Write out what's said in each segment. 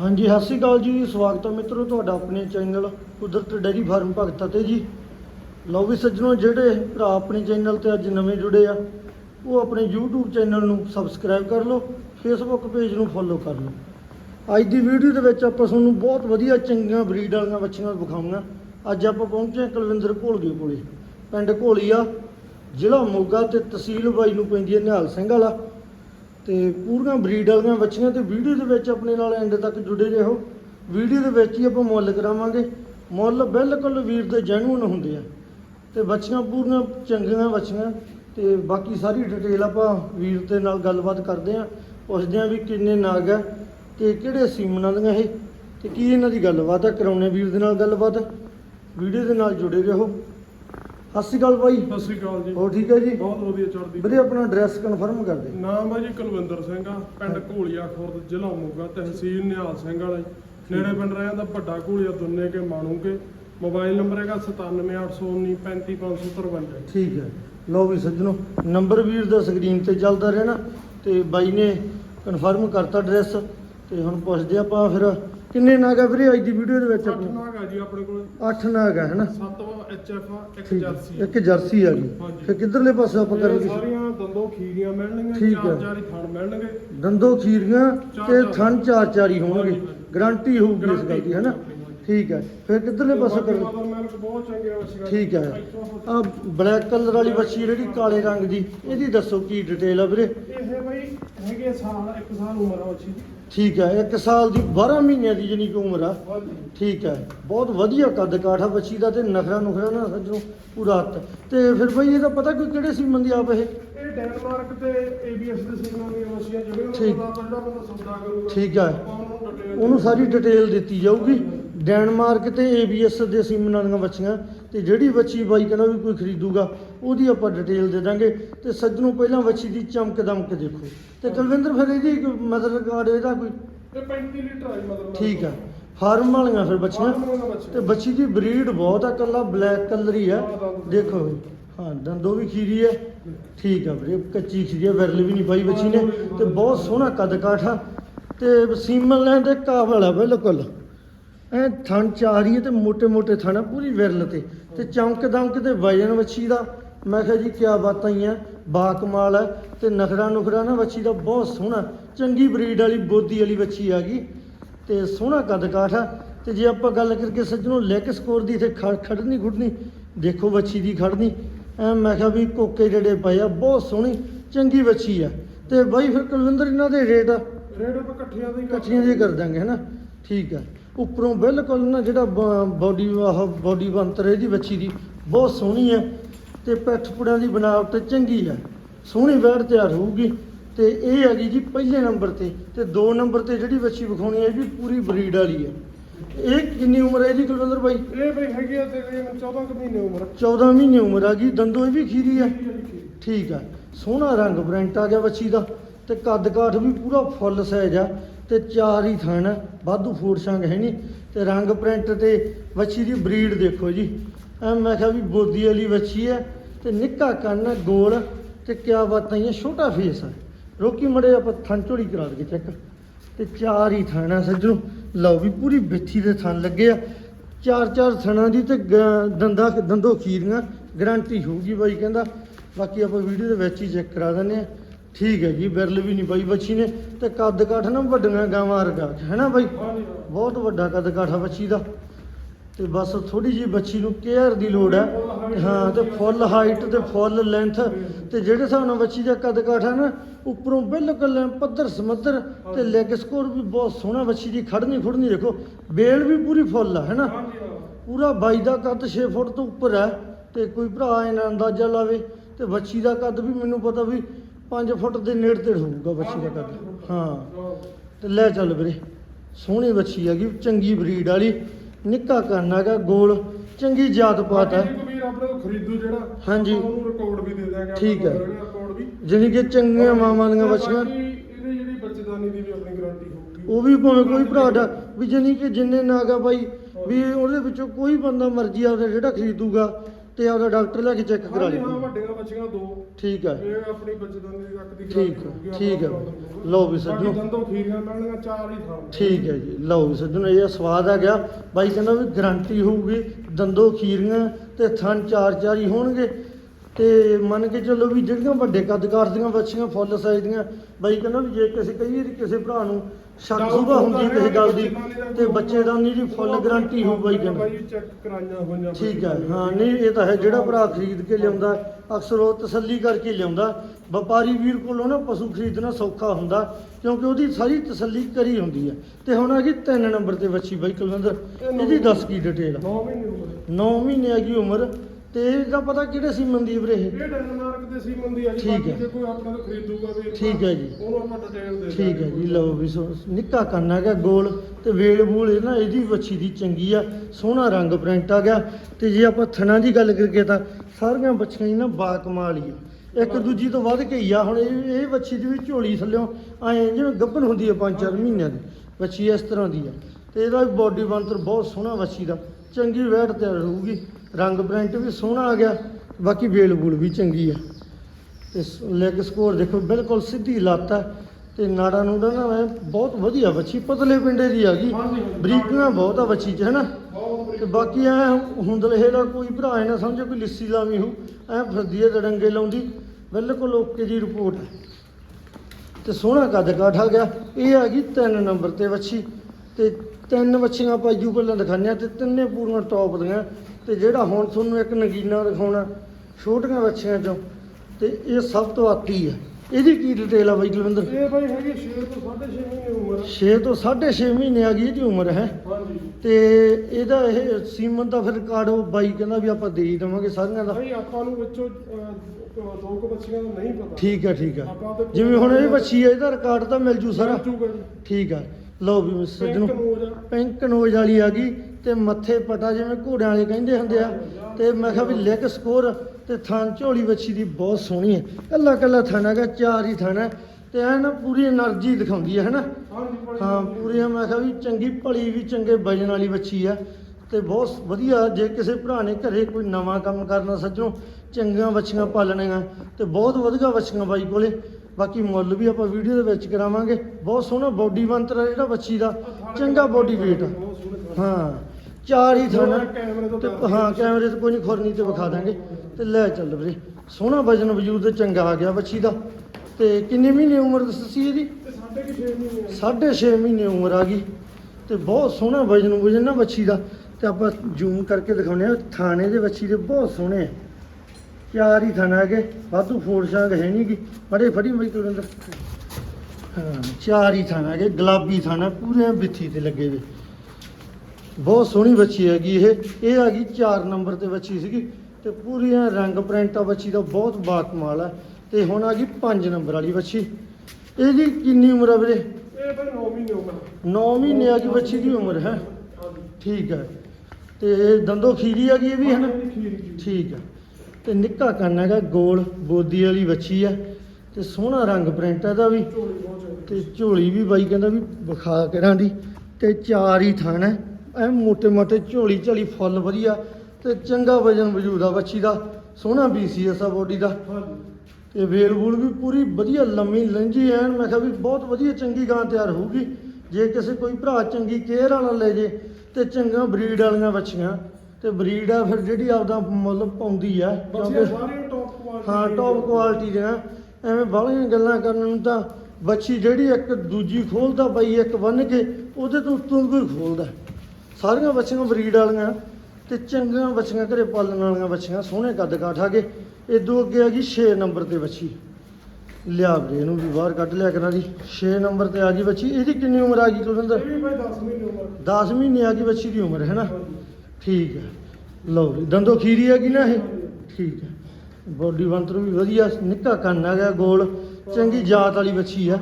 ਹਾਂਜੀ, ਸਤਿ ਸ਼੍ਰੀ ਅਕਾਲ ਜੀ। ਸਵਾਗਤ ਹੈ ਮਿੱਤਰੋ ਤੁਹਾਡਾ ਆਪਣੇ ਚੈਨਲ ਕੁਦਰਤ ਡੈਰੀ ਫਾਰਮ ਭਗਤ ਅਤੇ ਜੀ। ਲਓ ਵੀ ਸੱਜਣੋ, ਜਿਹੜੇ ਭਰਾ ਆਪਣੇ ਚੈਨਲ ਤੇ ਅੱਜ ਨਵੇਂ ਜੁੜੇ ਆ, ਉਹ ਆਪਣੇ YouTube ਚੈਨਲ ਨੂੰ ਸਬਸਕ੍ਰਾਈਬ ਕਰ ਲਓ, Facebook ਪੇਜ ਨੂੰ ਫੋਲੋ ਕਰ ਲਓ। ਅੱਜ ਦੀ ਵੀਡੀਓ ਦੇ ਵਿੱਚ ਆਪਾਂ ਤੁਹਾਨੂੰ ਬਹੁਤ ਵਧੀਆ ਚੰਗੀਆਂ ਬਰੀਡ ਵਾਲੀਆਂ ਬੱਚੀਆਂ ਦਿਖਾਉਂਗਾ ਅੱਜ ਆਪਾਂ ਪਹੁੰਚੇ ਕੁਲਵਿੰਦਰ ਘੋਲਗੇ ਕੋਲੇ, ਪਿੰਡ ਘੋਲੀਆ, ਜ਼ਿਲ੍ਹਾ ਮੋਗਾ ਤੇ ਤਹਿਸੀਲ ਬਾਈ ਨੂੰ ਪੈਂਦੀ ਹੈ ਨਿਹਾਲ ਸਿੰਘ ਵਾਲਾ। ਤੇ ਪੂਰੀਆਂ ਬਰੀਡ ਵਾਲੀਆਂ ਬੱਚੀਆਂ ਤੇ ਵੀਡੀਓ ਦੇ ਵਿੱਚ ਆਪਣੇ ਨਾਲ ਐਂਡ ਤੱਕ ਜੁੜੇ ਰਹੋ। ਵੀਡੀਓ ਦੇ ਵਿੱਚ ਹੀ ਆਪਾਂ ਮੁੱਲ ਕਰਾਵਾਂਗੇ। ਮੁੱਲ ਬਿਲਕੁਲ ਵੀਰ ਦੇ ਜੈਨੂਨ ਹੁੰਦੇ ਆ। ਤੇ ਬੱਚੀਆਂ ਪੂਰੀਆਂ ਚੰਗੀਆਂ ਬੱਚੀਆਂ ਤੇ ਬਾਕੀ ਸਾਰੀ ਡਿਟੇਲ ਆਪਾਂ ਵੀਰ ਦੇ ਨਾਲ ਗੱਲਬਾਤ ਕਰਦੇ ਆ। ਪੁੱਛਦੇ ਆ ਵੀ ਕਿੰਨੇ ਨਾਗ ਆ ਤੇ ਕਿਹੜੇ ਸੀਮਨਾਂ ਦੀਆਂ ਇਹ। ਤੇ ਕੀ ਇਹਨਾਂ ਦੀ ਗੱਲਬਾਤ ਆ ਕਰਾਉਣੇ ਵੀਰ ਦੇ ਨਾਲ ਗੱਲਬਾਤ। ਵੀਡੀਓ ਦੇ ਨਾਲ ਜੁੜੇ ਰਹੋ। ਸਤਿ ਸ਼੍ਰੀ ਅਕਾਲ ਬਾਈ। ਸਤਿ ਸ੍ਰੀ ਅਕਾਲ ਜੀ। ਹੋਰ ਠੀਕ ਹੈ ਜੀ? ਬਹੁਤ ਵਧੀਆ ਚੜ੍ਹਦੀ ਵੀਰੇ ਆਪਣਾ ਐਡਰੈਸ ਕਨਫਰਮ ਕਰ ਦੇ। ਨਾਮ ਹੈ ਜੀ ਕੁਲਵਿੰਦਰ ਸਿੰਘ ਆ ਪਿੰਡ ਘੋਲੀਆ ਖੁਰਦ ਜ਼ਿਲ੍ਹਾ ਮੋਗਾ ਤਹਿਸੀਲ ਨਿਹਾਲ ਸਿੰਘ ਵਾਲਾ ਜੀ। ਨੇੜੇ ਪਿੰਡ ਰਹਿ ਜਾਂਦਾ ਵੱਡਾ ਘੋਲੀਆ ਦੁੰਨੇ ਕੇ ਮਾਣੂਗੇ ਮੋਬਾਈਲ ਨੰਬਰ ਹੈਗਾ 9781193553 ਠੀਕ ਹੈ। ਲਓ ਵੀ ਸੱਜਣੋ ਨੰਬਰ ਵੀਰ ਦਾ ਸਕਰੀਨ ਤੇ ਚੱਲਦਾ ਰਹਿਣਾ ਤੇ ਬਾਈ ਨੇ ਕਨਫਰਮ ਕਰਤਾ ਐਡਰੈਸ ਤੇ ਹੁਣ ਪੁੱਛਦੇ ਆਪਾਂ ਫਿਰ ਕਿੰਨੇ ਨਾਗ ਆ ਵੀਰੇ ਅੱਜ ਦੀ ਵੀਡੀਓ ਦੇ ਵਿੱਚ ਅੱਠ ਆਪਣੇ? ਨਾਗ ਆ ਜੀ ਆਪਣੇ ਕੋਲ। 8 ਨਾਗ ਆ ਹੈਨਾ? ਸੱਤਵਾਂ ਐਚਐਫ ਆ ਇੱਕ। ਜਰਸੀ ਇੱਕ ਜਰਸੀ ਆ ਗਈ। ਫਿਰ ਕਿੱਧਰਲੇ ਪਾਸੇ ਆਪਾਂ ਕਰਾਂਗੇ? ਸਾਰੀਆਂ ਦੰਦੋਂ ਖੀਰੀਆਂ ਮਿਲਣਗੀਆਂ। ਚਾਰ ਚਾਰ ਹੀ ਥਣ ਮਿਲਣਗੇ। ਦੰਦੋ ਖੀਰੀਆਂ ਤੇ। ਥਣ ਚਾਰ ਚਾਰ ਹੀ ਹੋਣਗੇ। ਗਾਰੰਟੀ ਹੋਊਗੀ ਇਸ ਗੱਲ ਦੀ ਹੈਨਾ? ਠੀਕ ਹੈ ਫਿਰ ਕਿੱਧਰਲੇ ਪਾਸੇ ਵਸੀਆਂ ਠੀਕ ਹੈ ਆ ਬਲੈਕ ਕਲਰ ਵਾਲੀ ਬੱਚੀ ਜਿਹੜੀ ਕਾਲੇ ਰੰਗ ਦੀ ਇਹਦੀ ਦੱਸੋ ਕੀ ਡਿਟੇਲ ਆ ਵੀਰੇ? ਇਹ ਬਈ ਹੈਗੇ ਸਾਲ ਇੱਕ ਸਾਲ ਉਮਰ ਆ ਬੱਚੀ ਦੀ। ਠੀਕ ਹੈ 1 ਸਾਲ ਦੀ 12 ਮਹੀਨਿਆਂ ਦੀ ਜਾਨੀ ਕਿ ਉਮਰ ਆ। ਠੀਕ ਹੈ ਬਹੁਤ ਵਧੀਆ ਕੱਦ ਕਾਠਾ ਬੱਚੀ ਦਾ ਤੇ ਨਖਰਾ ਨੁਖਰਾ ਨਾ ਸੱਜਣੋ ਪੂਰਾ ਹੱਥ। ਤੇ ਫਿਰ ਬਈ ਇਹਦਾ ਪਤਾ ਕੋਈ ਕਿਹੜੇ ਸੀਮਨ ਦੀ ਆਪ ਇਹ? ਇਹ ਡੈਨਮਾਰਕ ਤੇ ਏਬੀਐਸ ਦੇ ਠੀਕ। ਨੂੰ ਪਤਾ ਜਿਹੜਾ ਬੰਦਾ ਸੌਦਾ ਕਰੂਗਾ। ਠੀਕ ਹੈ। ਉਹਨੂੰ ਸਾਰੀ ਡਿਟੇਲ ਦਿੱਤੀ ਜਾਊਗੀ। ਡੈਨਮਾਰਕ ਤੇ ਏਬੀਐਸ ਦੇ ਸੀਮਨਾਂ ਦੀਆਂ ਬੱਚੀਆਂ ਤੇ ਜਿਹੜੀ ਬੱਚੀ ਬਾਈ ਕਹਿੰਦਾ ਵੀ ਕੋਈ ਖਰੀਦੂਗਾ ਉਹਦੀ ਆਪਾਂ ਡਿਟੇਲ ਦੇ ਦਾਂਗੇ ਤੇ ਸੱਜਣੋਂ ਪਹਿਲਾਂ ਬੱਚੀ ਦੀ ਚਮਕ ਦਮਕ ਦੇਖੋ। ਤੇ ਕੁਲਵਿੰਦਰ ਫਿਰ ਇਹਦੀ ਮਤਲਬ ਕਾਰਡ ਇਹਦਾ ਕੋਈ ਇਹ 35 ਲੀਟਰ ਆਈ ਮਤਲਬ ਠੀਕ ਹੈ ਫਾਰਮ ਵਾਲੀਆਂ ਫਿਰ ਬੱਚੀਆਂ। ਤੇ ਬੱਚੀ ਦੀ ਬਰੀਡ ਬਹੁਤ ਆ ਕੱਲਾ ਬਲੈਕ ਕਲਰ ਹੀ ਆ। ਦੇਖੋ ਹਾਂ ਦੰਦੋ ਵੀ ਖੀਰੀ ਹੈ ਠੀਕ ਆ ਵੀਰੇ ਕੱਚੀ ਖੀਰੀ ਹੈ ਵਿਰਲ ਵੀ ਨਹੀਂ ਪਾਈ ਬੱਚੀ ਨੇ। ਤੇ ਬਹੁਤ ਸੋਹਣਾ ਕੱਦ ਕਾਠਾ ਤੇ ਸੀਮਨ ਲੈਣ ਦੇ ਕਾਬਲ ਆ ਬਿਲਕੁਲ। ਐ ਥਣ ਚਾਰੀਏ ਤੇ ਮੋٹے-ਮੋٹے ਥਣਾ ਪੂਰੀ ਵਿਰਲ ਤੇ। ਤੇ ਚਮਕ ਦਮਕ ਤੇ ਵਜਨ ਵੱਛੀ ਦਾ ਮੈਂ ਕਿਹਾ ਜੀ ਕਿਆ ਬਾਤਾਂ ਹੀ ਆ। ਬਾ ਕਮਾਲ ਹੈ ਤੇ ਨਖਰਾ ਨੁਖਰਾ ਨਾ ਵੱਛੀ ਦਾ ਬਹੁਤ ਸੋਹਣਾ। ਚੰਗੀ ਬਰੀਡ ਵਾਲੀ ਬੋਦੀ ਵਾਲੀ ਵੱਛੀ ਆ ਗਈ। ਤੇ ਸੋਹਣਾ ਕੱਦ ਕਾਠ ਆ। ਤੇ ਜੇ ਆਪਾਂ ਗੱਲ ਕਰਕੇ ਸੱਜਣੋ ਲੈਗ ਸਕੋਰ ਦੀ ਤੇ ਖੜਨੀ ਖੁੜਨੀ ਦੇਖੋ ਵੱਛੀ ਦੀ ਖੜਨੀ। ਐ ਮੈਂ ਕਿਹਾ ਵੀ ਕੋਕੇ ਜਿਹੜੇ ਪਏ ਆ ਬਹੁਤ ਸੋਹਣੀ ਚੰਗੀ ਵੱਛੀ ਆ। ਤੇ ਬਾਈ ਫਿਰ ਕੁਲਵਿੰਦਰ ਇਹਨਾਂ ਦੇ ਰੇਟ ਰੇਟ ਆਪਾਂ ਇਕੱਠੀਆਂ ਦੇ ਇਕੱਠੀਆਂ ਦੇ ਕਰ ਦਾਂਗੇ ਹਨਾ? ਠੀਕ ਆ। ਉੱਪਰੋਂ ਬਿਲਕੁਲ ਨਾ ਜਿਹੜਾ ਬਾਡੀ ਆਹ ਬਾਡੀ ਬੰਤਰ ਇਹਦੀ ਬੱਚੀ ਦੀ ਬਹੁਤ ਸੋਹਣੀ ਹੈ ਤੇ ਪਿੱਠ ਪੁੜਾਂ ਦੀ ਬਣਾਵਟ ਚੰਗੀ ਆ ਸੋਹਣੀ ਵੈੜ ਤਿਆਰ ਹੋਊਗੀ ਤੇ ਇਹ ਹੈਗੀ ਜੀ ਪਹਿਲੇ ਨੰਬਰ ਤੇ ਤੇ ਦੋ ਨੰਬਰ ਤੇ ਜਿਹੜੀ ਬੱਚੀ ਵਿਖਾਉਣੀ ਹੈ ਵੀ ਪੂਰੀ ਬਰੀਡ ਵਾਲੀ ਹੈ। ਇਹ ਕਿੰਨੀ ਉਮਰ ਹੈ ਇਹਦੀ ਕੁਲਵਿੰਦਰ ਬਾਈ? ਇਹ ਬਈ ਹੈਗੀ ਆ ਤਕਰੀਬਨ 14 ਕੁ ਮਹੀਨੇ ਉਮਰ 14 ਮਹੀਨੇ ਉਮਰ ਆ ਗਈ ਦੰਦੋਂ ਇਹ ਵੀ ਖੀਰੀ ਆ ਠੀਕ ਆ ਸੋਹਣਾ ਰੰਗ ਪ੍ਰਿੰਟ ਆ ਗਿਆ ਬੱਚੀ ਦਾ ਤੇ ਕੱਦ ਕਾਠ ਵੀ ਪੂਰਾ ਫੁੱਲ ਸਾਈਜ਼ ਆ। ਤੇ ਚਾਰ ਹੀ ਥਣ ਆ, ਵਾਧੂ ਫੂਡ ਸੰਗ ਹੈ ਨਹੀਂ। ਤੇ ਰੰਗ ਪ੍ਰਿੰਟ ਤੇ ਵੱਛੀ ਦੀ ਬਰੀਡ ਦੇਖੋ ਜੀ। ਐ ਮੈਂ ਕਿਹਾ ਵੀ ਬੋਦੀ ਵਾਲੀ ਵੱਛੀ ਹੈ ਤੇ ਨਿੱਕਾ ਕੰਨ ਆ, ਗੋਲ ਤੇ ਕਿਆ ਬਾਤਾਂ ਹੀ ਛੋਟਾ ਫੇਸ ਆ। ਰੋਕੀ ਮੜੇ ਆਪਾਂ ਥਣ ਝੋਲੀ ਕਰਾ ਦਈਏ ਚੈੱਕ ਤੇ ਚਾਰ ਹੀ ਥਣ ਆ ਸੱਜਣੋ। ਲਓ ਵੀ ਪੂਰੀ ਬਿੱਥੀ ਦੇ ਥਣ ਲੱਗੇ ਆ। ਚਾਰ ਚਾਰ ਥਣਾਂ ਦੀ ਤੇ ਗ- ਦੰਦੋ ਖੀਰੀਆਂ ਗਰੰਟੀ ਹੋਊਗੀ ਬਾਈ ਕਹਿੰਦਾ। ਬਾਕੀ ਆਪਾਂ ਵੀਡੀਓ ਦੇ ਵਿੱਚ ਹੀ ਚੈੱਕ ਕਰਾ ਦਿੰਦੇ ਆ। ਠੀਕ ਹੈ ਜੀ ਬਿਰਲ ਵੀ ਨਹੀਂ ਬਾਈ ਬੱਚੀ ਨੇ, ਤੇ ਕੱਦ ਕਾਠ ਨਾ ਵੱਡੀਆਂ ਗਾਵਾਂ ਵਰਗਾ ਹੈ ਨਾ ਬਾਈ? ਬਹੁਤ ਵੱਡਾ ਕੱਦ ਕਾਠਾ ਬੱਚੀ ਦਾ। ਤੇ ਬਸ ਥੋੜੀ ਜੀ ਬੱਚੀ ਨੂੰ ਕੇਅਰ ਦੀ ਲੋੜ ਹੈ। ਹਾਂ, ਤੇ ਫੁੱਲ ਹਾਈਟ ਤੇ ਫੁੱਲ ਲੈਂਥ, ਤੇ ਜਿਹੜੇ ਹਿਸਾਬ ਨਾਲ ਬੱਚੀ ਦਾ ਕੱਦ ਕਾਠ ਹੈ ਨਾ, ਉੱਪਰੋਂ ਬਿਲਕੁਲ ਐਂ ਪੱਧਰ ਸਮੱਧਰ ਤੇ ਲੈਗ ਸਕੋਰ ਵੀ ਬਹੁਤ ਸੋਹਣਾ ਬੱਚੀ ਦੀ ਖੜਨੀ ਖੁੜਨੀ ਦੇਖੋ, ਬੇਲ ਵੀ ਪੂਰੀ ਫੁੱਲ ਆ ਹੈ ਨਾ ਪੂਰਾ ਬਾਈ ਦਾ ਕੱਦ 6 ਫੁੱਟ ਤੋਂ ਉੱਪਰ ਹੈ, ਤੇ ਕੋਈ ਭਰਾ ਇਹਨਾਂ ਅੰਦਾਜ਼ਾ ਲਾਵੇ, ਤੇ ਬੱਚੀ ਦਾ ਕੱਦ ਵੀ ਮੈਨੂੰ ਪਤਾ ਵੀ 5 ਫੁੱਟ ਦੇ ਨੇੜੇ ਤੇ ਹੋਊਗਾ ਬੱਚੀ ਦਾ ਕੱਦ। ਹਾਂ। ਤੇ ਲੈ ਚੱਲ ਵੀਰੇ ਸੋਹਣੀ ਬੱਚੀ ਹੈਗੀ ਚੰਗੀ ਬਰੀਡ ਵਾਲੀ ਨਿੱਕਾ ਕੰਨ ਹੈਗਾ ਗੋਲ ਚੰਗੀ ਜਾਤ ਪਾਤ ਹੈ। ਬਾਕੀ ਵੀਰ ਆਪਣੇ ਕੋਲ ਖਰੀਦੂ ਜਿਹੜਾ ਹਾਂਜੀ। ਆਪਾਂ ਉਹਨੂੰ ਰਿਕਾਰਡ ਵੀ ਦੇ ਦਿਆਂਗੇ ਠੀਕ ਹੈ। ਰਿਕਾਰਡ ਵੀ। ਜਾਣੀ ਕਿ ਚੰਗੀਆਂ ਮਾਵਾਂ ਦੀਆਂ ਬੱਚੀਆਂ ਬਾਕੀ ਇਹਦੀ ਜਿਹੜੀ ਬੱਚੇਦਾਨੀ ਦੀ ਵੀ ਆਪਣੀ ਗਾਰੰਟੀ ਹੋਊਗੀ। ਉਹ ਵੀ ਭਾਵੇਂ ਕੋਈ ਭਰਾ ਦਾ ਵੀ ਜਾਣੀ ਕਿ ਜਿੰਨੇ ਨਾਗ ਬਾਈ ਵੀ ਉਹਦੇ ਵਿੱਚੋਂ ਕੋਈ ਬੰਦਾ ਮਰਜ਼ੀ ਆਪਦਾ ਜਿਹੜਾ ਖਰੀਦੂਗਾ ਤੇ ਆਪਦਾ ਡਾਕਟਰ ਲੈ ਕੇ ਚੈੱਕ ਕਰਾ ਹਾਂਜੀ ਹਾਂ ਲੇਗਾ ਵੱਡੀਆਂ ਬੱਚੀਆਂ ਦੋ। ਠੀਕ ਹੈ। ਇਹ ਆਪਣੀ ਬੱਚਦਾਨੀ ਦੀ ਰੱਖ ਦੀ ਠੀਕ ਹੈ, ਹੋਊਗੀ, ਠੀਕ ਹੈ। ਆਪਾਂ ਨੂੰ ਲਓ ਵੀ ਬਾਕੀ ਸੱਜਣੋ। ਦੰਦੋਂ ਖੀਰੀਆਂ ਮਿਲਣਗੀਆਂ ਚਾਰ ਹੀ ਥਾਂ ਠੀਕ ਹੈ ਜੀ ਲਓ ਵੀ ਸੱਜਣੋ ਇਹ ਸਵਾਦ ਆ ਗਿਆ। ਬਾਈ ਕਹਿੰਦਾ ਵੀ ਗਾਰੰਟੀ ਹੋਊਗੀ ਦੰਦੋ ਖੀਰੀਆਂ ਤੇ ਥਣ ਚਾਰ ਚਾਰ ਹੀ ਹੋਣਗੇ। ਤੇ ਮੰਨ ਕੇ ਚੱਲੋ ਵੀ ਜਿਹੜੀਆਂ ਵੱਡੇ ਕੱਦਕਾਰ ਦੀਆਂ ਬੱਚੀਆਂ ਫੁੱਲ ਸਾਈਜ਼ ਦੀਆਂ ਬਾਈ ਕਹਿੰਦਾ ਵੀ ਜੇ ਕਿਸੇ ਕਈ ਵਾਰੀ ਕਿਸੇ ਭਰਾ ਨੂੰ ਸ਼ੱਕ ਸੁਭਾ ਹੁੰਦੀ ਕਿਸੇ ਗੱਲ ਦੀ ਬੱਚੇਦਾਨੀ ਦਾ ਤੇ ਬੱਚੇਦਾਨੀ ਦੀ ਫੁੱਲ ਗਾਰੰਟੀ ਹੋਊ ਬਾਈ ਕਹਿੰਦਾ ਬਾਈ ਚੈੱਕ ਕਰਾਈਆਂ ਹੋਈਆਂ ਠੀਕ ਹੈ ਹਾਂ ਨਹੀਂ ਇਹ ਤਾਂ ਹੈ ਜਿਹੜਾ ਭਰਾ ਖਰੀਦ ਕੇ ਲਿਆਉਂਦਾ ਅਕਸਰ ਉਹ ਤਸੱਲੀ ਕਰਕੇ ਲਿਆਉਂਦਾ। ਵਪਾਰੀ ਵੀਰ ਕੋਲੋਂ ਨਾ ਪਸ਼ੂ ਖਰੀਦਣਾ ਸੌਖਾ ਹੁੰਦਾ ਕਿਉਂਕਿ ਉਹਦੀ ਸਾਰੀ ਤਸੱਲੀ ਕਰੀ ਹੁੰਦੀ ਹੈ। ਤੇ ਹੁਣ ਆ ਗਈ 3 ਨੰਬਰ ਤੇ ਬੱਚੀ ਬਾਈ ਕੁਲਵਿੰਦਰ ਇਹਦੀ ਦੱਸ ਕੀ ਡਿਟੇਲ 9 ਮਹੀਨੇ ਉਮਰ 9 ਮਹੀਨੇ ਆ ਗਈ ਉਮਰ ਤੇ ਇਹਦਾ ਪਤਾ ਕਿਹੜੇ ਸੀ ਮਨਦੀਪ ਰਹੇ ਇਹ? ਡੈਨਮਾਰਕ ਦੇ ਸੀ ਮੰਦੀ ਆ ਜੀ ਠੀਕ ਬਾਕੀ ਹੈ। ਜੇ ਕੋਈ ਆਪਣਾ ਤੋਂ ਖਰੀਦੂਗਾ ਵੀ ਠੀਕ ਹੈ ਜੀ। ਉਹਨੂੰ ਆਪਾਂ ਡਿਟੇਲ ਦੇ ਠੀਕ ਹੈ ਜੀ ਲਓ ਵੀ ਸੋ ਨਿੱਕਾ ਕੰਨ ਹੈਗਾ ਗੋਲ ਤੇ ਵੇਲ ਵੂਲ ਇਹ ਨਾ ਇਹਦੀ ਵੱਛੀ ਦੀ ਚੰਗੀ ਆ ਸੋਹਣਾ ਰੰਗ ਪ੍ਰਿੰਟ ਆ ਗਿਆ। ਤੇ ਜੇ ਆਪਾਂ ਥਣਾ ਦੀ ਗੱਲ ਕਰੀਏ ਤਾਂ ਸਾਰੀਆਂ ਬੱਚੀਆਂ ਹੀ ਨਾ ਬਾ ਕਮਾਲ ਹੀ ਆ। ਇੱਕ ਦੂਜੀ ਤੋਂ ਵੱਧ ਕੇ ਹੀ ਆ ਹੁਣ ਇਹ ਇਹ ਵੱਛੀ ਦੀ ਵੀ ਝੋਲੀ ਥੱਲਿਓਂ ਐਂ ਜਿਵੇਂ ਗੱਭਣ ਹੁੰਦੀ ਆ ਪੰਜ ਚਾਰ ਮਹੀਨਿਆਂ ਦੀ ਵੱਛੀ ਇਸ ਤਰ੍ਹਾਂ ਦੀ ਆ। ਤੇ ਇਹਦਾ ਵੀ ਬਾਡੀ ਬਣਤਰ ਬਹੁਤ ਸੋਹਣਾ ਵੱਛੀ ਦਾ ਚੰਗੀ ਵੈਟ ਤਿਆਰ ਹੋਊਗੀ। ਰੰਗ ਪ੍ਰਿੰਟ ਵੀ ਸੋਹਣਾ ਆ ਗਿਆ ਬਾਕੀ ਵੇਲ ਵੂਲ ਵੀ ਚੰਗੀ ਆ। ਤੇ ਲੈਗ ਸਕੋਰ ਦੇਖੋ ਬਿਲਕੁਲ ਸਿੱਧੀ ਲੱਤ ਆ ਤੇ ਨਾੜਾ ਨੂੜਾ ਨਾ ਐਂ ਬਹੁਤ ਵਧੀਆ ਬੱਚੀ ਪਤਲੇ ਪਿੰਡੇ ਦੀ ਆ ਗਈ। ਹਾਂਜੀ, ਬਰੀਕੀਆਂ ਬਹੁਤ ਆ ਬੱਚੀ 'ਚ ਹੈਨਾ? ਬਹੁਤ ਤੇ ਬਾਕੀ ਐ ਹੁੰਦਲਹੇ ਦਾ ਕੋਈ ਭਰਾ ਇਹ ਨਾ ਸਮਝੋ ਕੋਈ ਲਿੱਸੀ ਲਾਵੀ ਹੋ ਐ ਫਰਦੀਏ ਐ ਦੜੰਗੇ ਲਾਉਂਦੀ ਬਿਲਕੁਲ ਓਕੇ ਦੀ ਰਿਪੋਰਟ ਹੈ ਤੇ ਸੋਹਣਾ ਕੱਦ ਕਾਠ ਆ ਗਿਆ ਇਹ ਆ ਗਈ ਤਿੰਨ ਨੰਬਰ ਤੇ ਵੱਛੀ। ਤੇ ਤਿੰਨ ਵੱਛੀਆਂ ਆਪਾਂ ਯੂ ਪਹਿਲਾਂ ਦਿਖਾਈਆਂ ਤੇ ਤਿੰਨੇ ਪੂਰੀਆਂ ਟੌਪ ਦੀਆਂ ਤੇ ਜਿਹੜਾ ਹੁਣ ਤੁਹਾਨੂੰ ਇੱਕ ਨਗੀਨਾ ਦਿਖਾਉਣਾ ਛੋਟੀਆਂ ਵੱਛੀਆਂ ਚੋਂ ਤੇ ਇਹ ਸਭ ਤੋਂ ਆਤੀ ਆ। ਇਹਦੀ ਕੀ ਡਿਟੇਲ ਆ ਬਾਈ ਕੁਲਵਿੰਦਰ? ਇਹ ਬਾਈ ਹੈਗੀ 6 ਤੋਂ 6.5 ਮਹੀਨੇ ਉਮਰ 6 ਤੋਂ 6.5 ਮਹੀਨੇ ਆ ਗਈ ਇਹਦੀ ਉਮਰ ਹੈ? ਹਾਂਜੀ। ਤੇ ਇਹਦਾ ਇਹ ਸੀਮਨ ਦਾ ਫਿਰ ਕਾਰਡ ਉਹ ਬਾਈ ਕਹਿੰਦਾ ਵੀ ਆਪਾਂ ਦੇ ਹੀ ਦੇਵਾਂਗੇ ਸਾਰੀਆਂ ਦਾ। ਭਾਈ ਆਪਾਂ ਨੂੰ ਵਿੱਚੋਂ ਦੋ ਕੁ ਬੱਚੀਆਂ ਦਾ ਨਹੀਂ ਪਤਾ। ਠੀਕ ਹੈ ਠੀਕ ਹੈ ਜਿਵੇਂ ਹੁਣ ਇਹ ਬੱਚੀ ਹੈ ਇਹਦਾ ਰਿਕਾਰਡ ਤਾਂ ਮਿਲ ਜੂ ਸਾਰਾ। ਠੀਕ ਹੈ ਲਓ ਵੀ ਸੱਜਣੋ ਆ। ਪਿੰਕ ਨੋਜ਼ ਵਾਲੀ ਆ ਗਈ। ਤੇ ਮੱਥੇ ਪਟਾ ਜਿਵੇਂ ਘੋੜਿਆਂ ਵਾਲੇ ਕਹਿੰਦੇ ਹੁੰਦੇ ਆ। ਤੇ ਮੈਂ ਕਿਹਾ ਵੀ ਲੈਗ ਸਕੋਰ ਤੇ ਥਾਂ ਝੋਲੀ ਵੱਛੀ ਦੀ ਬਹੁਤ ਸੋਹਣੀ ਹੈ। ਕੱਲਾ ਕੱਲਾ ਥਾਂ ਹੈਗਾ, ਚਾਰ ਹੀ ਥਾਣਾ ਤੇ ਐ ਨਾ ਪੂਰੀ એનર્ਜੀ ਦਿਖਾਉਂਦੀ ਹੈ, ਹਨਾ? ਹਾਂ, ਪੂਰੀ ਮੈਂ ਕਿਹਾ ਵੀ ਚੰਗੀ ਭਲੀ ਵੀ ਚੰਗੇ ਵਜਨ ਵਾਲੀ ਵੱਛੀ ਆ। ਤੇ ਬਹੁਤ ਵਧੀਆ, ਜੇ ਕਿਸੇ ਭਰਾ ਨੇ ਘਰੇ ਕੋਈ ਨਵਾਂ ਕੰਮ ਕਰਨਾ ਸੱਜਣੋ, ਚੰਗੀਆਂ ਵੱਛੀਆਂ ਪਾਲਣੀਆਂ, ਤੇ ਬਹੁਤ ਵਧੀਆ ਵੱਛੀਆਂ ਬਾਈ ਕੋਲੇ। ਬਾਕੀ ਮੁੱਲ ਵੀ ਆਪਾਂ ਵੀਡੀਓ ਦੇ ਵਿੱਚ ਕਰਾਵਾਂਗੇ। ਬਹੁਤ ਸੋਹਣਾ ਬੋਡੀ ਬੰਤਰ ਜਿਹੜਾ ਵੱਛੀ ਦਾ। ਚੰਗਾ ਬੋਡੀ ਵੇਟ ਹਾਂ। ਚਾਰ ਹੀ ਥਣ। ਕੈਮਰੇ ਤੋਂ ਹਾਂ ਕੈਮਰੇ ਤੇ ਕੋਈ ਨਹੀਂ ਖੁਰਨੀ ਤੇ ਵਿਖਾ ਦਾਂਗੇ। ਤੇ ਲੈ ਚੱਲ ਵੀਰੇ ਸੋਹਣਾ ਵਜਨ ਵਜੂਦ ਤੇ ਚੰਗਾ ਆ ਗਿਆ ਬੱਚੀ ਦਾ। ਤੇ ਕਿੰਨੇ ਮਹੀਨੇ ਉਮਰ ਦੱਸੀ ਇਹਦੀ? ਤੇ ਸਾਢੇ ਕੁ ਛੇ ਮਹੀਨੇ ਆ। ਸਾਢੇ ਛੇ ਮਹੀਨੇ ਉਮਰ ਆ ਗਈ। ਤੇ ਬਹੁਤ ਸੋਹਣਾ ਵਜਨ ਵਜਨ ਨਾ ਬੱਚੀ ਦਾ। ਤੇ ਆਪਾਂ ਜ਼ੂਮ ਕਰਕੇ ਦਿਖਾਉਂਦੇ ਆ ਥਾਣੇ ਦੇ ਬੱਚੀ ਦੇ ਬਹੁਤ ਸੋਹਣੇ ਆ। ਚਾਰ ਹੀ ਥਾਣਾ ਹੈਗੇ ਵਾਧੂ ਫੋੜ ਸ਼ਾਂਗ ਹੈ ਨਹੀਂ ਗੀ। ਬੜੇ ਫੜੀ ਮਈ ਕੁਲਵਿੰਦਰ। ਹਾਂ ਚਾਰ ਹੀ ਥਾਣਾ ਹੈਗੇ ਗੁਲਾਬੀ ਥਾਣਾ ਪੂਰੇ ਬਿੱਥੀ ਤੇ ਲੱਗੇ ਵੇ ਬਹੁਤ ਸੋਹਣੀ ਬੱਚੀ ਹੈਗੀ ਇਹ। ਇਹ ਆ ਗਈ 4 ਨੰਬਰ ਤੇ ਬੱਚੀ ਸੀਗੀ ਤੇ ਪੂਰੀ ਐਂ ਰੰਗ ਪ੍ਰਿੰਟ ਆ ਬੱਚੀ ਦਾ ਬਹੁਤ ਬਾਕਮਾਲ ਆ ਤੇ ਹੁਣ ਆ ਗਈ 5 ਨੰਬਰ ਵਾਲੀ ਬੱਚੀ ਇਹਦੀ ਕਿੰਨੀ ਉਮਰ ਆ ਵੀਰੇ? ਇਹ ਭਾਈ 9 ਮਹੀਨੇ ਉਮਰ 9 ਮਹੀਨੇ ਆ ਗਈ ਬੱਚੀ ਦੀ ਉਮਰ ਹੈ? ਠੀਕ ਹੈ। ਤੇ ਦੰਦੋ ਖੀਰੀ ਆ ਗਈ ਇਹ ਵੀ ਹੈ ਨਾ? ਇਹਦੀ ਖੀਰ ਜੀ ਠੀਕ ਹੈ। ਤੇ ਨਿੱਕਾ ਕੰਨ ਹੈਗਾ ਗੋਲ ਬੋਦੀ ਵਾਲੀ ਬੱਚੀ ਆ ਤੇ ਸੋਹਣਾ ਰੰਗ ਪ੍ਰਿੰਟ ਇਹਦਾ ਵੀ। ਤੇ ਝੋਲੀ ਵੀ ਬਾਈ ਕਹਿੰਦਾ ਵੀ ਵਿਖਾ ਕਰਾਂ ਦੀ ਤੇ ਚਾਰ ਹੀ ਥਣ ਹੈ। ਐ ਮੋਟੇ ਮੋਟੇ ਝੋਲੀ ਝਲੀ ਫੁੱਲ ਵਧੀਆ ਤੇ ਚੰਗਾ ਵਜਨ ਵਜੂਦ ਆ ਬੱਚੀ ਦਾ ਸੋਹਣਾ ਬੀਸੀਐਸ ਆ ਬੋਡੀ ਦਾ। ਤੇ ਵੇਲ ਵੂਲ ਵੀ ਪੂਰੀ ਵਧੀਆ ਲੰਮੀ ਲੰਜੀ ਐਨ ਮੈਂ ਕਿਹਾ ਵੀ ਬਹੁਤ ਵਧੀਆ ਚੰਗੀ ਗਾਂ ਤਿਆਰ ਹੋਊਗੀ। ਜੇ ਕਿਸੇ ਕੋਈ ਭਰਾ ਚੰਗੀ ਕੇਅਰ ਵਾਲਾ ਲੈ ਜੇ ਤੇ ਚੰਗਾ ਬਰੀਡ ਵਾਲੀਆਂ ਬੱਚੀਆਂ ਤੇ ਬਰੀਡ ਆ ਫਿਰ ਜਿਹੜੀ ਆਪਦਾ ਮੁੱਲ ਪਾਉਂਦੀ ਆ ਹਾਂ ਟੌਪ ਕੁਆਲਿਟੀ ਦੇ ਆ ਐਵੇਂ ਬਾਹਲੀਆਂ ਗੱਲਾਂ ਕਰਨ ਨੂੰ ਤਾਂ ਬੱਚੀ ਜਿਹੜੀ ਇੱਕ ਦੂਜੀ ਖੋਲਦਾ ਬਈ ਇੱਕ ਬੰਨ ਕੇ ਉਹਦੇ ਤੋਂ ਉੱਤੋਂ ਕੋਈ ਖੋਲਦਾ। ਸਾਰੀਆਂ ਬੱਚੀਆਂ ਬਰੀਡ ਵਾਲੀਆਂ ਤੇ ਚੰਗੀਆਂ ਬੱਚੀਆਂ ਘਰੇ ਪਾਲਣ ਵਾਲੀਆਂ ਬੱਚੀਆਂ ਸੋਹਣੇ ਕੱਦ ਕਾਠ ਆ ਗਏ ਇਦੋਂ ਅੱਗੇ ਆ ਗਈ 6 ਨੰਬਰ ਤੇ ਬੱਚੀ। ਲਿਆ ਵੀਰੇ ਇਹਨੂੰ ਵੀ ਬਾਹਰ ਕੱਢ ਲਿਆ ਕਰਾਂ ਦੀ 6 ਨੰਬਰ ਤੇ ਆ ਗਈ ਬੱਚੀ। ਇਹਦੀ ਕਿੰਨੀ ਉਮਰ ਆ ਗਈ ਕੁਲਵਿੰਦਰ? ਇਹ ਵੀ ਭਾਈ 10 ਮਹੀਨੇ ਉਮਰ 10 ਮਹੀਨੇ ਆ ਗਈ ਬੱਚੀ ਦੀ ਉਮਰ ਹੈ ਨਾ ਠੀਕ ਹੈ ਲਓ ਜੀ ਦੰਦੋ ਖੀਰੀ ਹੈਗੀ ਨਾ ਇਹ? ਠੀਕ ਹੈ ਬੋਡੀ ਬੰਤਰ ਵੀ ਵਧੀਆ ਨਿੱਕਾ ਕੰਨ ਹੈਗਾ ਗੋਲ। ਚੰਗੀ ਜਾਤ ਵਾਲੀ ਬੱਚੀ ਆ।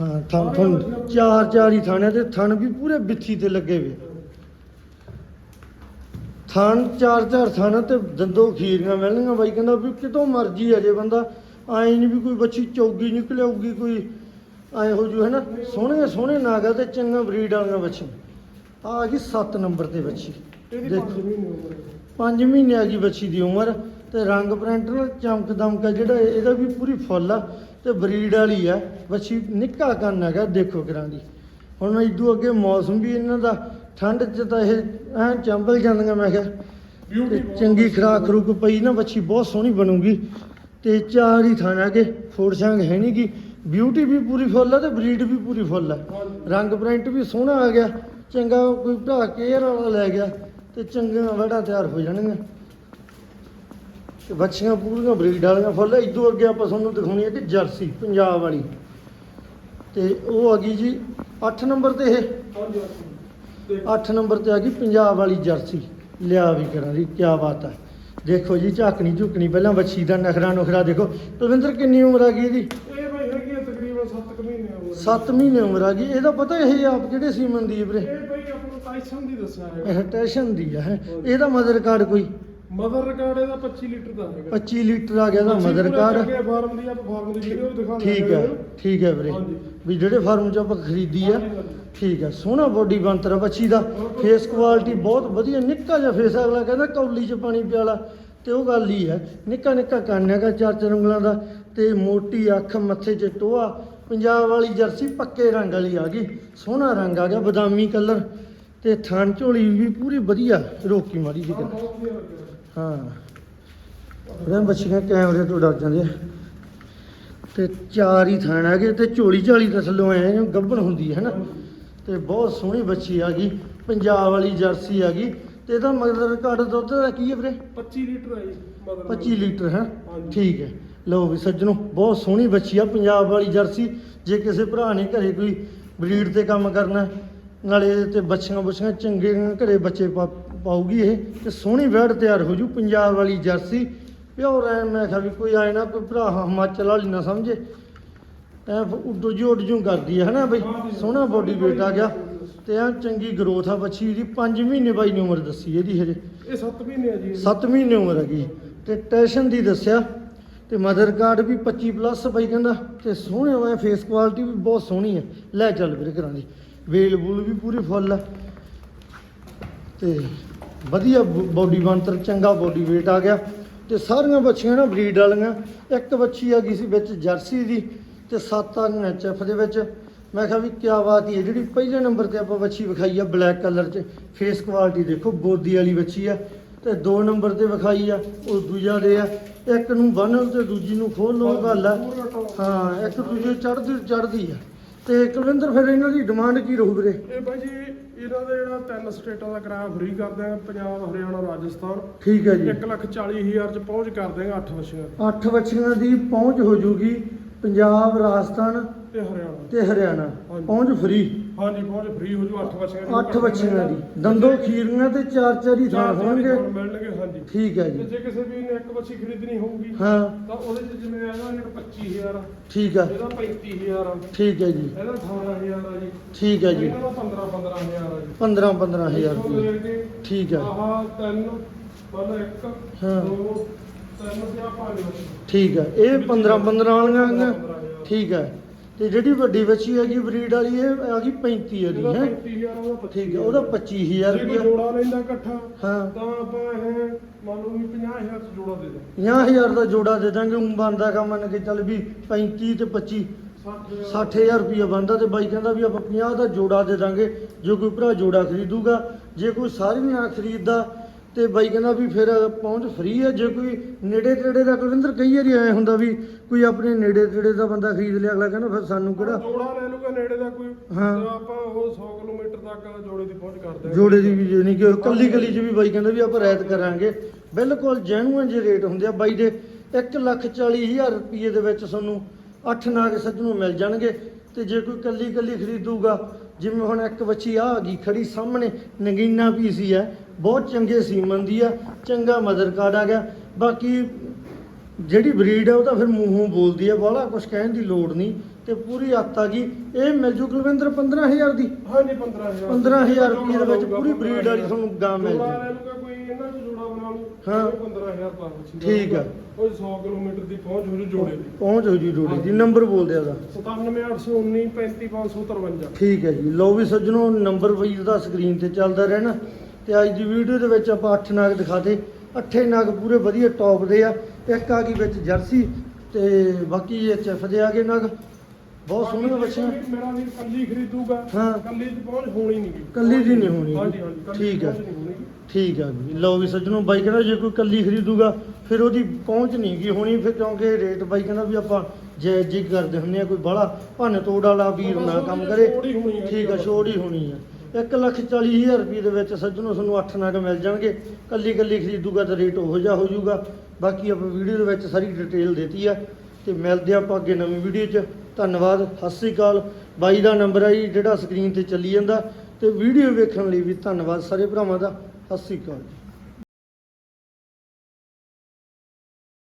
ਹਾਂ ਥਣ ਥਣ ਚਾਰ ਚਾਰ ਹੀ ਥਾਣੇ ਤੇ ਥਣ ਵੀ ਪੂਰੇ ਬਿੱਥੀ ਤੇ ਲੱਗੇ ਵੇ। ਥਣ ਚਾਰ ਚਾਰ ਥਣ ਤੇ ਦੰਦੋ ਖੀਰੀਆਂ ਮਿਲਣਗੀਆਂ ਬਾਈ ਕਹਿੰਦਾ ਵੀ ਕਿਤੋਂ ਮਰਜ਼ੀ ਆ ਜੇ ਬੰਦਾ ਐਂ ਨਹੀਂ ਵੀ ਕੋਈ ਬੱਚੀ ਚੌਗੀ ਨਿਕਲ ਆਊਗੀ ਕੋਈ ਐਂ ਹੋ ਜੂ ਹੈ ਨਾ ਸੋਹਣੇ ਸੋਹਣੇ ਨਾਗਾ ਤੇ ਚੰਗਾ ਬਰੀਡ ਵਾਲੀਆਂ ਬੱਚੀਆਂ। ਆ ਗਈ 7 ਨੰਬਰ ਤੇ ਬੱਚੀ। ਇਹਦੀ ਦੇਖੋ। 5 ਮਹੀਨੇ ਉਮਰ? ਹੈ 5 ਮਹੀਨੇ ਆ ਗਈ ਬੱਚੀ ਦੀ ਉਮਰ। ਤੇ ਰੰਗ ਪ੍ਰਿੰਟ ਨਾਲ ਚਮਕ ਦਮਕਾ ਜਿਹੜਾ ਇਹ- ਇਹਦਾ ਵੀ ਪੂਰੀ ਫੁੱਲ ਆ ਤੇ ਬਰੀਡ ਵਾਲੀ ਆ। ਬੱਚੀ ਨਿੱਕਾ ਕੰਨ ਹੈਗਾ ਦੇਖੋ ਕਿਰਾਂ ਦੀ। ਹੁਣ ਇਦੋਂ ਅੱਗੇ ਮੌਸਮ ਵੀ ਇਹਨਾਂ ਦਾ ਠੰਡ 'ਚ ਤਾਂ ਇਹ ਐਂ ਚੰਬਲ ਜਾਂਦੀਆਂ ਮੈਂ ਕਿਹਾ। ਤੇ ਚੰਗੀ ਖਰਾਕ ਖਰੂਕ ਪਈ ਨਾ ਬੱਚੀ ਬਹੁਤ ਸੋਹਣੀ ਬਣੂਗੀ। ਤੇ ਚਾਰ ਹੀ ਥਾਣਾ ਕੇ ਫੋੜ ਸੰਗ ਹੈ ਨਹੀਂ ਗੀ। ਬਿਊਟੀ ਵੀ ਪੂਰੀ ਫੁੱਲ ਆ ਤੇ ਬਰੀਡ ਵੀ ਪੂਰੀ ਫੁੱਲ ਆ। ਰੰਗ ਪ੍ਰਿੰਟ ਵੀ ਸੋਹਣਾ ਆ ਗਿਆ। ਚੰਗਾ ਕੋਈ ਭਰਾ ਕੇਅਰ ਵਾਲਾ ਲੈ ਗਿਆ ਤੇ ਚੰਗੀਆਂ ਵੜਾ ਤਿਆਰ ਹੋ ਜਾਣਗੀਆਂ। ਤੇ ਬੱਚੀਆਂ ਪੂਰੀਆਂ ਬਰੀਡ ਵਾਲੀਆਂ ਫੁੱਲ ਇਦੋਂ ਅੱਗੇ ਆਪਾਂ ਤੁਹਾਨੂੰ ਦਿਖਾਉਣੀ ਹੈ ਕਿ ਜਰਸੀ ਪੰਜਾਬ ਵਾਲੀ। ਤੇ ਉਹ ਆ ਗਈ ਜੀ 8 ਨੰਬਰ ਤੇ ਇਹ। ਹਾਂਜੀ ਹਾਂਜੀ ਦੇਖ 8 ਨੰਬਰ ਤੇ ਆ ਗਈ ਪੰਜਾਬ ਵਾਲੀ ਜਰਸੀ। ਲਿਆ ਵੀ ਕਰਾਂ ਦੀ ਕੀ ਬਾਤ ਹੈ ਦੇਖੋ ਜੀ ਝਾਕਣੀ ਝੁਕਣੀ ਪਹਿਲਾਂ ਬੱਚੀ ਦਾ ਨਖਰਾ ਨੁਖਰਾ ਦੇਖੋ। ਤੁਲਿੰਦਰ ਕਿੰਨੀ ਉਮਰ ਆ ਗਈ ਇਹਦੀ? ਇਹ ਬਾਈ ਹੈਗੀ ਤਕਰੀਬਨ 7 ਮਹੀਨੇ ਉਮਰ 7 ਮਹੀਨੇ ਉਮਰ ਆ ਗਈ। ਇਹਦਾ ਪਤਾ ਇਹ ਆਪ ਕਿਹੜੇ ਸੀਮਨ ਦੀ ਵੀਰੇ? ਇਹ ਬਾਈ ਆਪਾਂ ਨੂੰ ਟਾਈਸਨ ਦੀ ਦੱਸਿਆ ਹੈ ਟੈਸ਼ਨ ਦੀ ਹੈ। ਇਹਦਾ ਮਦਰ ਕਾਰਡ ਕੋਈ? ਮਦਰ ਰਿਕਾਰਡ ਇਹਦਾ 25 ਲੀਟਰ ਦਾ ਹੈਗਾ। 25 ਲੀਟਰ ਆ ਗਿਆ ਮਦਰ ਫਾਰਮ ਦੀ ਆਪਾਂ ਫਾਰਮ ਦੀ ਵੀਡੀਓ ਦਿਖਾ ਠੀਕ ਹੈ ਠੀਕ ਹੈ ਵੀਰੇ। ਵੀ ਜਿਹੜੇ ਫਾਰਮ ਚ ਆਪਾਂ ਖਰੀਦੀ ਆ। ਠੀਕ ਹੈ ਸੋਹਣਾ ਬੋਡੀ ਬਣਤਰ ਆ ਬੱਚੀ ਦਾ। ਫੇਸ ਕੁਆਲਿਟੀ ਬਹੁਤ ਵਧੀਆ ਨਿੱਕਾ ਜਿਹਾ ਫੇਸ ਅਗਲਾ ਕਹਿੰਦਾ ਕੌਲੀ ਚ ਪਾਣੀ ਪਿਆਲਾ ਤੇ ਉਹ ਗੱਲ ਹੀ ਹੈ ਨਿੱਕਾ ਨਿੱਕਾ ਕੰਨ ਹੈਗਾ ਚਾਰ ਚਾਰ ਉਂਗਲਾਂ ਦਾ ਤੇ ਮੋਟੀ ਅੱਖ ਮੱਥੇ 'ਚ ਟੋਆ ਪੰਜਾਬ ਵਾਲੀ ਜਰਸੀ ਪੱਕੇ ਰੰਗ ਵਾਲੀ ਆ ਗਈ ਸੋਹਣਾ ਰੰਗ ਆ ਗਿਆ ਬਦਾਮੀ ਕਲਰ ਤੇ ਥਣ ਝੋਲੀ ਵੀ ਪੂਰੀ ਵਧੀਆ ਰੋਕੀ ਮਾਰੀ ਦੀ ਵਧੀਆ ਲੱਗਿਆ। ਹਾਂ। ਉਹਨਾਂ ਬੱਚੀਆਂ ਕੈਮਰੇ ਤੋਂ ਡਰ ਜਾਂਦੇ ਤੇ ਚਾਰ ਹੀ ਥਾਣ ਹੈਗੇ ਤੇ ਝੋਲੀ ਝਾਲੀ ਤਾਂ ਥੱਲੋਂ ਜਿਵੇਂ ਗੱਭਣ ਹੁੰਦੀ ਹੈ ਨਾ? ਤੇ ਬਹੁਤ ਸੋਹਣੀ ਬੱਚੀ ਆ ਗਈ ਪੰਜਾਬ ਵਾਲੀ ਜਰਸੀ ਆ ਗਈ। ਤੇ ਇਹਦਾ ਮਗਰ ਘੱਟ ਦੁੱਧ ਦਾ ਕੀ ਹੈ ਵੀਰੇ? 25 ਲੀਟਰ ਹੈ ਜੀ ਮਦਰ 25 ਲੀਟਰ ਹੈ। ਠੀਕ ਹੈ। ਲਓ ਵੀ ਸੱਜਣੋ ਬਹੁਤ ਸੋਹਣੀ ਬੱਚੀ ਆ ਪੰਜਾਬ ਵਾਲੀ ਜਰਸੀ। ਜੇ ਕਿਸੇ ਭਰਾ ਨੇ ਘਰੇ ਕੋਈ ਬਰੀਡ ਤੇ ਕੰਮ ਕਰਨਾ ਨਾਲੇ ਤੇ ਬੱਚੀਆਂ ਬੱਚੀਆਂ ਚੰਗੇ ਘਰੇ ਬੱਚੇ ਪਾ- ਪਾਊਗੀ ਇਹ ਤੇ ਸੋਹਣੀ ਵੈੜ ਤਿਆਰ ਹੋ ਜੂ ਪੰਜਾਬ ਵਾਲੀ ਜਰਸੀ। ਪਿਓਰ ਐ ਮੈਂ ਕਿਹਾ ਵੀ ਕੋਈ ਆਏ ਨਾ ਕੋਈ ਭਰਾ ਹਿਮਾਚਲ ਵਾਲੀ ਨਾ ਸਮਝੇ। ਐ ਉੱਡੋ ਜੀ ਉੱਡ ਜੂ ਕਰਦੀ ਹੈ ਹਨਾ ਬਈ? ਸੋਹਣਾ ਬੋਡੀ ਵੇਟ ਆ ਗਿਆ। ਤੇ ਆ ਚੰਗੀ ਗਰੋਥ ਆ ਬੱਚੀ ਦੀ। 5 ਮਹੀਨੇ ਬਾਈ ਨੇ ਉਮਰ ਦੱਸੀ ਇਹਦੀ ਹਜੇ। ਇਹ 7 ਮਹੀਨੇ ਆ ਜੀ 7 ਮਹੀਨੇ ਉਮਰ ਹੈਗੀ। ਤੇ ਟੈਸ਼ਨ ਦੀ ਦੱਸਿਆ ਤੇ ਮਦਰ ਕਾਰਡ ਵੀ 25 ਪਲੱਸ ਬਾਈ ਕਹਿੰਦਾ। ਤੇ ਸੋਹਣੇ ਹੋਏ ਫੇਸ ਕੁਆਲਿਟੀ ਵੀ ਬਹੁਤ ਸੋਹਣੀ ਹੈ ਲੈ ਚੱਲ ਵੀਰੇ ਘਰਾਂ ਦੀ। ਵੇਲ ਬੂਲ ਵੀ ਪੂਰੀ ਫੁੱਲ ਆ। ਤੇ ਵਧੀਆ ਬੋਡੀ ਬਣਤਰ, ਚੰਗਾ ਬੋਡੀ weight ਆ ਗਿਆ। ਤੇ ਸਾਰੀਆਂ ਬੱਚੀਆਂ ਨਾ ਬਰੀਡ ਵਾਲੀਆਂ, ਇੱਕ ਬੱਚੀ ਆ ਗਈ ਸੀ ਵਿੱਚ ਜਰਸੀ ਦੀ ਤੇ ਸੱਤ ਆ ਗਈਆਂ ਐਚਐਫ ਦੇ ਵਿੱਚ। ਮੈਂ ਕਿਹਾ ਵੀ ਕੀ ਬਾਤ ਹੈ ਜਿਹੜੀ ਪਹਿਲੇ ਨੰਬਰ ਤੇ ਆਪਾਂ ਬੱਚੀ ਵਿਖਾਈ ਆ ਬਲੈਕ ਕਲਰ 'ਚ ਫੇਸ ਕੁਆਲਿਟੀ ਦੇਖੋ, ਬੋਦੀ ਵਾਲੀ ਬੱਚੀ ਆ। ਤੇ ਦੋ ਨੰਬਰ ਤੇ ਵਿਖਾਈ ਆ, ਉਹ ਦੂਜਾ ਦੇ ਆ। ਇੱਕ ਨੂੰ ਬੰਨ੍ਹ ਤੇ ਦੂਜੀ ਨੂੰ ਖੋਲ ਲੋ ਗੱਲ ਆ। ਹਾਂ, ਇੱਕ ਦੂਜੇ ਚੜਦੀ ਚੜਦੀ ਆ। ਤੇ ਕੁਲਵਿੰਦਰ, ਫਿਰ ਇਹਨਾਂ ਦੀ ਡਿਮਾਂਡ ਕੀ ਰਹੂ ਵੀਰੇ? ਇਹ ਬਾਈ ਜੀ ਇਹਨਾਂ ਦਾ ਜਿਹੜਾ ਤਿੰਨ ਸਟੇਟਾਂ ਦਾ ਕਿਰਾਇਆ ਫ੍ਰੀ ਕਰਦੇ ਆ ਪੰਜਾਬ ਹਰਿਆਣਾ ਰਾਜਸਥਾਨ। ਠੀਕ ਹੈ ਜੀ। 1 ਲੱਖ 40 ਹਜ਼ਾਰ ਚ ਪਹੁੰਚ ਕਰ ਦੇਗਾ 8 ਵਛੀਆਂ। ਅੱਠ ਬੱਚੀਆਂ ਦੀ ਪਹੁੰਚ ਹੋ ਜੂਗੀ ਪੰਜਾਬ ਰਾਜਸਥਾਨ ਤੇ ਹਰਿਆਣਾ। ਤੇ ਹਰਿਆਣਾ। ਪਹੁੰਚ ਫਰੀ ਹਾਂਜੀ ਪਹੁੰਚ ਫ੍ਰੀ ਹੋ ਜੂ 8 ਵਛੀਆਂ ਅੱਠ ਬੱਚੀਆਂ ਦੀ ਦੰਦੋਂ ਖੀਰੀਆਂ ਤੇ ਚਾਰ ਚਾਰ ਹੀ ਥਾਂ ਹੋਣਗੇ। ਮਿਲਣਗੇ ਹਾਂਜੀ। ਠੀਕ ਹੈ ਜੀ। ਜੇ ਕਿਸੇ ਵੀ ਨੇ ਇੱਕ ਬੱਚੀ ਖਰੀਦਣੀ ਹੋਊਗੀ ਹਾਂ। ਤਾਂ ਉਹਦੇ ਚ ਜਿਵੇਂ ਇਹਦਾ ਜਿਹੜਾ 25000 ਆ। ਠੀਕ ਹੈ। ਇਹਦਾ 35000 ਆ। ਠੀਕ ਹੈ ਜੀ। ਇਹਦਾ 18000 ਆ ਜੀ। ਠੀਕ ਹੈ ਜੀ। ਇਹਨਾਂ ਦਾ 15 15000 ਆ ਜੀ। 15 15000 ਇੱਥੋਂ ਰੁਪਏ। ਲੈ ਕੇ ਠੀਕ ਹੈ। ਆਹ ਤਿੰਨ ਮਤਲਬ ਇੱਕ ਹਾਂ। ਦੋ ਤਿੰਨ ਤੇ ਆ ਪੰਜ ਬੱਚੇ ਠੀਕ ਹੈ। ਇਹ 15 15 ਵਾਲੀਆਂ ਠੀਕ ਹੈ। ਤੇ ਜਿਹੜੀ ਵੱਡੀ ਬੱਚੀ ਹੈਗੀ ਬਰੀਡ ਵਾਲੀ ਇਹ ਆ ਗਈ 35 ਵਾਲੀ ਇਹਦਾ ਹੈ? 35000 ਉਹਦਾ 25 ਠੀਕ ਹੈ ਉਹਦਾ 25000 ਜੇ ਕੋਈ ਰੁਪਏ ਜੋੜਾ ਲੈਂਦਾ ਇਕੱਠਾ ਹਾਂ। ਤਾਂ ਆਪਾਂ ਇਹ ਮੰਨ ਲਓ ਵੀ 50000 ਚ ਜੋੜਾ ਦੇ ਦੇ 50000 ਦਾ ਜੋੜਾ ਦੇ ਦਾਂਗੇ ਉਂ ਬਣਦਾ ਕੰਮ ਮੰਨ ਕੇ ਚੱਲ ਵੀ 35 ਤੇ 25 60000 60000 ਰੁਪਏ ਬਣਦਾ ਤੇ ਬਾਈ ਕਹਿੰਦਾ ਵੀ ਆਪਾਂ 50 ਦਾ ਜੋੜਾ ਦੇ ਦਾਂਗੇ ਜੇ ਕੋਈ ਭਰਾ ਜੋੜਾ ਖਰੀਦੂਗਾ ਜੇ ਕੋਈ ਸਾਰੀਆਂ ਖਰੀਦਦਾ ਤੇ ਬਾਈ ਕਹਿੰਦਾ ਵੀ ਫਿਰ ਪਹੁੰਚ ਫ੍ਰੀ ਹੈ ਜੇ ਕੋਈ ਨੇੜੇ ਤੇੜੇ ਦਾ ਕੁਲਵਿੰਦਰ ਕਈ ਵਾਰੀ ਐ ਹੁੰਦਾ ਵੀ ਕੋਈ ਆਪਣੇ ਨੇੜੇ ਤੇੜੇ ਦਾ ਬੰਦਾ ਖਰੀਦ ਲਿਆ ਅਗਲਾ ਕਹਿੰਦਾ ਫਿਰ ਸਾਨੂੰ ਕਿਹੜਾ? ਜੋੜਾ ਲੈ ਲੂਗਾ ਨੇੜੇ ਦਾ ਕੋਈ ਹਾਂ। ਆਪਾਂ ਉਹ 100 ਕਿਲੋਮੀਟਰ ਤੱਕ ਜੋੜੇ ਦੀ ਪਹੁੰਚ ਕਰਦੇ ਹਾਂ ਜੋੜੇ ਦੀ ਵੀ ਨਹੀਂ ਕਿ ਕੱਲੀ ਕੱਲੀ ਚ ਵੀ ਬਾਈ ਕਹਿੰਦਾ ਵੀ ਆਪਾਂ ਰਾਇਤ ਕਰਾਂਗੇ। ਬਿਲਕੁਲ ਜੈਨੂਅਨ ਜੇ ਰੇਟ ਹੁੰਦੇ ਆ ਬਾਈ ਦੇ 1 ਲੱਖ 40 ਹਜ਼ਾਰ ਰੁਪਏ ਦੇ ਵਿੱਚ ਤੁਹਾਨੂੰ 8 ਨਾਗ ਸੱਜਣੋਂ ਮਿਲ ਜਾਣਗੇ। ਤੇ ਜੇ ਕੋਈ ਕੱਲੀ ਕੱਲੀ ਖਰੀਦੂਗਾ ਜਿਵੇਂ ਹੁਣ ਇੱਕ ਬੱਚੀ ਆ ਗਈ ਖੜੀ ਸਾਹਮਣੇ ਨਗੀਨਾ ਪੀਸੀ ਹੈ ਬਹੁਤ ਚੰਗੇ ਸੀਮਨ ਦੀ ਆ ਚੰਗਾ ਮਦਰ ਕਾਰਡ ਆ ਗਿਆ। ਬਾਕੀ ਜਿਹੜੀ ਬਰੀਡ ਹੈ ਉਹ ਤਾਂ ਫਿਰ ਮੂੰਹੋਂ ਬੋਲਦੀ ਹੈ ਬਾਹਲਾ ਕੁਝ ਕਹਿਣ ਦੀ ਲੋੜ ਨਹੀਂ। ਤੇ ਪੂਰੀ ਅੱਤ ਆ ਗਈ। ਇਹ ਮਿਲ ਜੂ ਕੁਲਵਿੰਦਰ 15000 ਦੀ? ਹਾਂਜੀ 15000 15000 ਰੁਪਏ ਦੇ ਵਿੱਚ ਪੂਰੀ ਬਰੀਡ ਵਾਲੀ ਤੁਹਾਨੂੰ ਗਾਂ ਮਿਲ ਜੂ। ਲੈ ਲੂਗਾ ਕੋਈ ਇਹਨਾਂ ਚ ਜੋੜਾ ਬਣਾ ਲੂ ਹਾਂ। ਉਹ 15000 ਪਾ ਦਾ ਠੀਕ ਆ। ਉਹ 100 ਕਿਲੋਮੀਟਰ ਦੀ ਪਹੁੰਚ ਹੋ ਜੂ ਜੋੜੇ ਦੀ। ਪਹੁੰਚ ਹੋ ਜੀ ਜੋੜੀ ਦੀ। ਨੰਬਰ ਬੋਲਦੇ ਉਹਦਾ। 97819 35553 ਠੀਕ ਹੈ ਜੀ। ਲਓ ਵੀ ਸੱਜਣੋ ਨੰਬਰ ਵੀਰ ਦਾ ਸਕਰੀਨ ਤੇ ਚੱਲਦਾ ਰਹਿਣਾ। ਤੇ ਅੱਜ ਦੀ ਵੀਡੀਓ ਦੇ ਵਿੱਚ ਆਪਾਂ 8 ਨਗ ਦਿਖਾਤੇ। ਅੱਠੇ ਨਗ ਪੂਰੇ ਵਧੀਆ ਟੌਪ ਦੇ ਆ। ਇੱਕ ਆ ਗਈ ਵਿੱਚ ਜਰਸੀ ਤੇ ਬਾਕੀ ਇਹ ਚਿਫ ਦੇ ਆ ਗਏ ਨਗ। ਬਹੁਤ ਸੋਹਣੀਆਂ ਬੱਚੀਆਂ ਮੇਰਾ ਵੀਰ ਕੱਲੀ ਖਰੀਦੂਗਾ। ਹਾਂ। ਕੱਲੀ ਚ ਪਹੁੰਚ ਹੋਣੀ ਨਹੀਂ ਕੱਲੀ ਦੀ ਨਹੀਂ ਹੋਣੀ। ਹਾਂਜੀ ਹਾਂਜੀ ਕੱਲੀ ਠੀਕ ਹੈ। ਠੀਕ ਆ ਜੀ। ਲਓ ਵੀ ਸੱਜਣੋ ਬਾਈ ਕਹਿੰਦਾ ਜੇ ਕੋਈ ਕੱਲੀ ਖਰੀਦੂਗਾ ਫਿਰ ਉਹਦੀ ਪਹੁੰਚ ਨਹੀਂ ਗਈ ਹੋਣੀ। ਫਿਰ ਕਿਉਂਕਿ ਰੇਟ ਬਾਈ ਕਹਿੰਦਾ ਵੀ ਆਪਾਂ ਜੈ ਜੀ ਕਰਦੇ ਹੁੰਦੇ ਆ ਕੋਈ ਬੜਾ ਭੰਨ ਤੋੜ ਵਾਲਾ ਵੀਰ ਨਾ ਕੰਮ ਕਰੇ। ਹੀ ਹੈ ਠੀਕ ਆ ਛੋੜ ਹੀ ਹੋਣੀ ਆ। 1 ਲੱਖ 40 ਹਜ਼ਾਰ ਰੁਪਏ ਦੇ ਵਿੱਚ ਸੱਜਣੋ ਤੁਹਾਨੂੰ 8 ਨਗ ਮਿਲ ਜਾਣਗੇ। ਕੱਲੀ ਕੱਲੀ ਖਰੀਦੂਗਾ ਤਾਂ ਰੇਟ ਉਹੋ ਜਿਹਾ ਹੋ ਜਾਊਗਾ। ਬਾਕੀ ਆਪਾਂ ਵੀਡੀਓ ਦੇ ਵਿੱਚ ਸਾਰੀ ਡਿਟੇਲ ਦਿੱਤੀ ਆ ਤੇ ਮਿਲਦੇ ਆਪਾਂ ਅੱਗੇ ਨਵੀਂ ਵੀਡੀਓ 'ਚ। ਧੰਨਵਾਦ, ਸਤਿ ਸ੍ਰੀ ਅਕਾਲ। ਬਾਈ ਦਾ ਨੰਬਰ ਹੈ ਜੀ, ਜਿਹੜਾ ਸਕਰੀਨ ਤੇ ਚੱਲੀ ਜਾਂਦਾ। ਤੇ ਵੀਡੀਓ ਵੇਖਣ ਲਈ ਵੀ ਧੰਨਵਾਦ ਸਾਰੇ ਭਰਾਵਾਂ ਦਾ। ਸਤਿ ਸ੍ਰੀ ਅਕਾਲ ਜੀ।